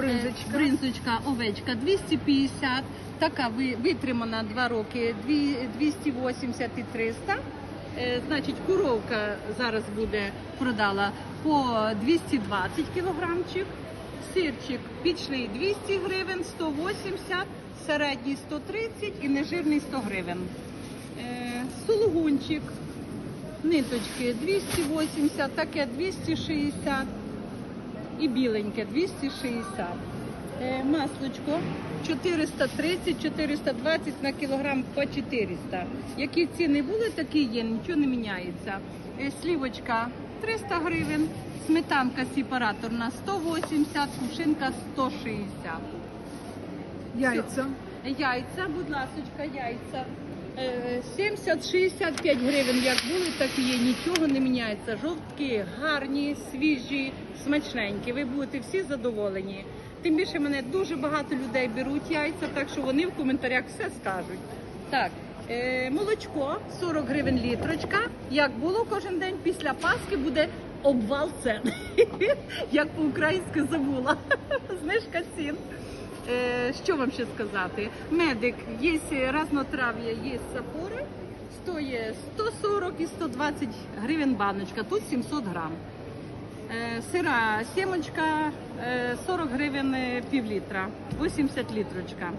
Бринзочка. Бринзочка, овечка 250, така витримана 2 роки, 280 і 300. Е, Значить, куровка зараз буде продала по 220 кілограмчик. Сирчик пічний 200 гривень, 180, середній 130 і нежирний 100 гривень. Е, Сулугунчик, ниточки 280, таке 260 і біленьке 260. Е, маслочко 430-420 на кілограм по 400. Які ціни були, такі є, нічого не міняється. Е, слівочка 300 гривень, сметанка сепараторна 180, кувшинка 160. Яйця. Яйця, будь ласочка, яйця. Е, 70-65 гривень, як були, так і є. Нічого не міняється. Жовтки гарні, свіжі, смачненькі. Ви будете всі задоволені. Тим більше мене дуже багато людей беруть яйця, так що вони в коментарях все скажуть. Так, е, молочко 40 гривень літрочка. Як було кожен день після Пасхи буде обвал цен. Як по-українськи забула. Знижка цін. Е, що вам ще сказати? Медик, є разнотрав'я, є сапори, стоїть 140 і 120 гривень баночка, тут 700 грам. Е, сира сімочка, е, 40 гривень е, пів літра, 80 літрочка.